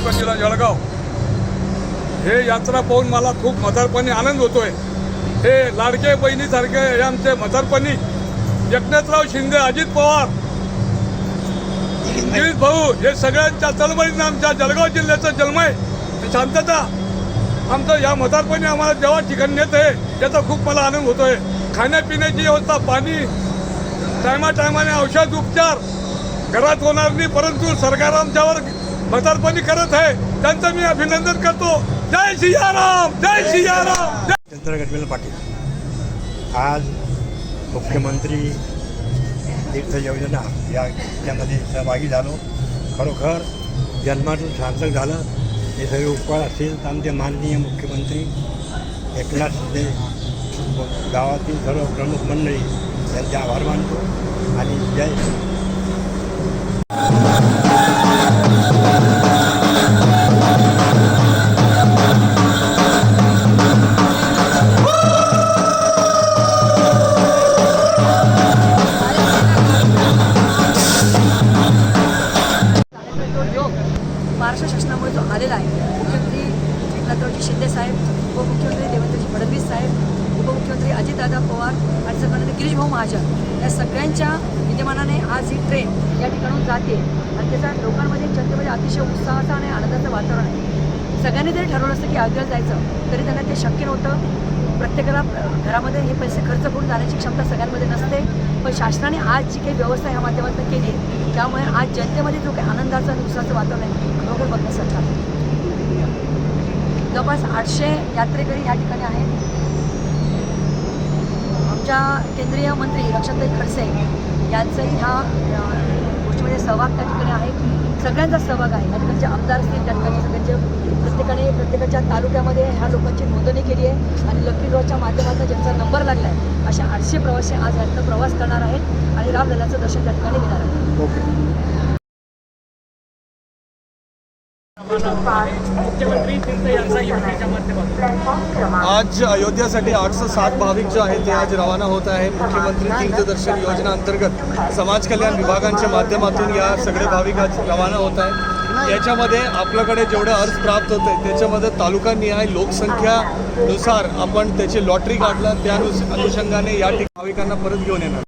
जळ जळगाव. हे यात्रा पाहून मला खूप म्हातारपणी आनंद होतोय. हे लाडके बहिणीसारखे हे आमचे म्हातारपणी एकनाथराव शिंदे अजित पवार गिरीश भाऊ हे सगळ्यांच्या तळमळीनं आमच्या जळगाव जिल्ह्याचा जन्म आहे शांतता आमचं या म्हातारपणी आम्हाला जेव्हा ठिकाण नेत आहे त्याचा खूप मला आनंद होतोय. खाण्यापिण्याची व्यवस्था पाणी टायमा टायमाने औषध उपचार घरात होणार नाही परंतु सरकार आमच्यावर म्हातारपणी करत आहे त्यांचं मी अभिनंदन करतो. जय सियाराम जय सियाराम. जय चंद्र गडवेल पाटील. आज मुख्यमंत्री तीर्थ योजना या यामध्ये सहभागी झालो. खरोखर जन्मातून सार्थक झालं. हे सगळे उपकार असतील तर आमचे माननीय मुख्यमंत्री एकनाथ शिंदे गावातील सर्व प्रमुख मंडळी त्यांचे आभार मानतो. आणि जय महाराष्ट्र शासनामुळे जो आलेला आहे. मुख्यमंत्री एकनाथरावजी शिंदे साहेब उपमुख्यमंत्री देवेंद्रजी फडणवीस साहेब उपमुख्यमंत्री अजितदादा पवार आणि सन्माननीय गिरीश भाऊ महाजन या सगळ्यांच्या विद्यमानाने आज ही ट्रेन या ठिकाणून जाते. आणि त्याचा लोकांमध्ये जनतेमध्ये अतिशय उत्साहाचा आणि आनंदाचं वातावरण आहे. सगळ्यांनी जरी ठरवलं असतं की अयोध्येला जायचं तरी त्यांना ते शक्य नव्हतं. प्रत्येकाला घरामध्ये हे पैसे खर्च करून जाण्याची क्षमता सगळ्यांमध्ये नसते. पण शासनाने आज जी काही व्यवस्था ह्या माध्यमातून केली आहे त्यामुळे आज जनतेमध्ये जो काही आनंदाचं आणि उत्साहाचं वातावरण आहे खरोखर बघण्यासारखा जवळपास आठशे यात्रेकरी या ठिकाणी आहेत. आमच्या केंद्रीय मंत्री रक्षाताई खडसे यांचाही ह्या गोष्टीमध्ये सहभाग त्या ठिकाणी आहे. सगळ्यांचा सहभाग आहे. या ठिकाणचे आमदार असतील त्या ठिकाणी सगळ्यांचे प्रत्येकाने प्रत्येकाच्या तालुक्यामध्ये ह्या लोकांची नोंदणी केली आहे. आणि लकी ड्रॉच्या माध्यमातून ज्यांचा नंबर लागला आहे अशा आठशे प्रवासी आज यातनं प्रवास करणार आहेत आणि रामललाचं दर्शन त्या ठिकाणी घेणार आहेत. ओके. आज अयोध्यासाठी आठशे सात भाविक जे आहेत ते आज रवाना होत आहे. मुख्यमंत्री तीर्थदर्शन योजना अंतर्गत समाज कल्याण विभागांच्या माध्यमातून या सगळे भाविक आज रवाना होत आहे याच्यामध्ये आपल्याकडे जेवढे अर्ज प्राप्त होते त्याच्यामध्ये तालुकानिहाय लोकसंख्यानुसार आपण त्याची लॉटरी काढलं. त्या अनुषंगाने या ठिकाणी भाविकांना परत घेऊन येणार.